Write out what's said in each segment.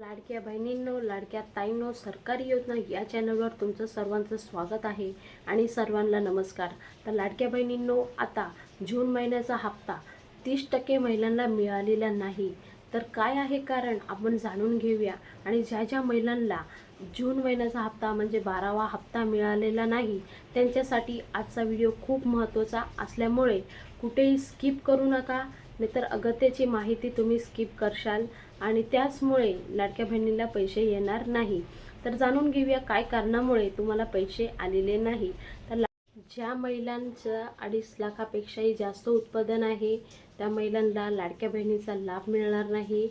लाडक्या बहिणींनो लाडक्या ताईंनो सरकारी योजना या चॅनलवर तुमचं सर्वांचं स्वागत आहे आणि सर्वांना नमस्कार. तर लाडक्या बहिणींनो आता जून महिन्याचा हप्ता तीस टक्के महिलांना मिळालेला नाही. तर काय आहे कारण आपण जाणून घेऊया. आणि ज्या ज्या महिलांना जून महिन्याचा हप्ता म्हणजे बारावा हप्ता मिळालेला नाही त्यांच्यासाठी आजचा व्हिडिओ खूप महत्त्वाचा असल्यामुळे कुठेही स्किप करू नका. नाहीतर अगत्याची माहिती तुम्ही स्किप करशाल आणि त्याचमुळे लाडक्या बहिणीला पैसे येणार नाही. तर जाणून घेऊया काय कारणामुळे तुम्हाला पैसे आलेले नाही. तर ला- ज्या महिलांचं अडीच लाखापेक्षाही जास्त उत्पादन आहे त्या महिलांना लाडक्या बहिणीचा लाभ मिळणार नाही.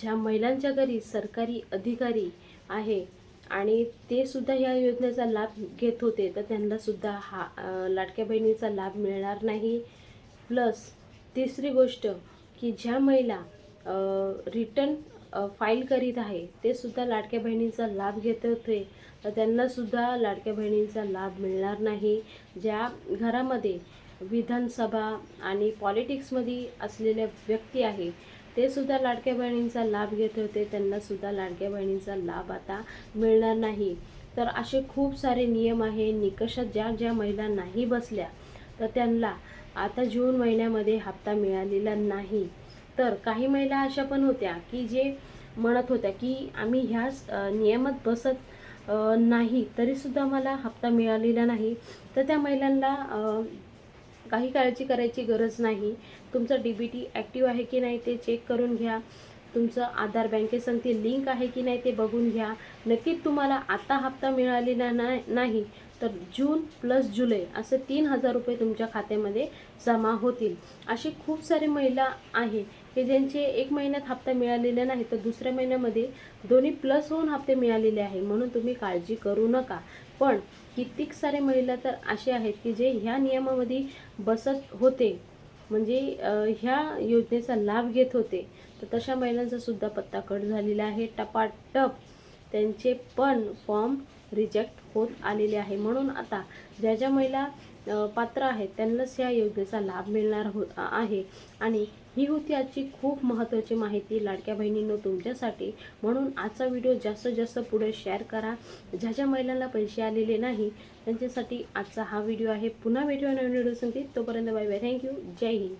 ज्या महिलांच्या घरी सरकारी अधिकारी आहे आणि ते सुद्धा या योजनेचा लाभ घेत होते तर त्यांनासुद्धा हा लाडक्या बहिणीचा लाभ मिळणार नाही. प्लस तिसरी गोष्ट की ज्या महिला रिटर्न फाईल करीत आहे ते सुद्धा लाडक्या बहिणींचा लाभ घेत होते. तर त्यांनासुद्धा लाडक्या बहिणींचा लाभ मिळणार नाही. ज्या घरामध्ये विधानसभा आणि पॉलिटिक्समध्ये असलेल्या व्यक्ती आहे ते सुद्धा लाडक्या बहिणींचा लाभ घेत होते. त्यांनासुद्धा लाडक्या बहिणींचा लाभ आता मिळणार नाही. तर असे खूप सारे नियम आहे. निकषात ज्या ज्या महिला नाही बसल्या तर त्यांना आता जून महिन्यामध्ये हप्ता मिळालेला नाही. तर काही महिला अशा पण होत्या की जे म्हणत होत्या की आम्ही ह्याच नियमात बसत नाही तरीसुद्धा मला हप्ता मिळालेला नाही. तर त्या महिलांना काही काळजी करायची गरज नाही. तुमचं डी बी टी ॲक्टिव्ह आहे की नाही ते चेक करून घ्या. तुमचं आधार बँकेसंगती लिंक आहे की नाही ते बघून घ्या. नक्कीच तुम्हाला आता हप्ता मिळालेला नाही. तर जून प्लस जुलै असे तीन हजार रुपये तुमच्या खात्यामध्ये जमा होतील. असे खूप सारे महिला आहे. की ज्यांचे एक महिन्यात हप्ता मिळालेला नाही तर दुसऱ्या महिन्यामध्ये दोन्ही प्लस होऊन हप्ते मिळालेले आहे. म्हणून तुम्ही काळजी करू नका. पण कित्येक सारे महिला तर असे आहेत की जे ह्या नियमामध्ये बसत होते. म्हणजे ह्या योजनेचा लाभ घेत होते. तर तशा महिलांचा सुद्धा पत्ता कट झालेला आहे. टपाटप. त्यांचे पण फॉर्म रिजेक्ट होत आलेले आहे. म्हणून आता ज्या ज्या महिला पात्र आहेत त्यांनाच या योजनेचा लाभ मिळणार हो आहे. आणि ही होती आजची खूप महत्त्वाची माहिती लाडक्या बहिणींनो तुमच्यासाठी. म्हणून आजचा व्हिडिओ जास्तीत जास्त पुढे शेअर करा. ज्या ज्या महिलांना पैसे आलेले नाही त्यांच्यासाठी आजचा हा व्हिडिओ आहे. पुन्हा भेटूया नवीन व्हिडिओ संगीत तोपर्यंत bye bye thank you Jai Hind.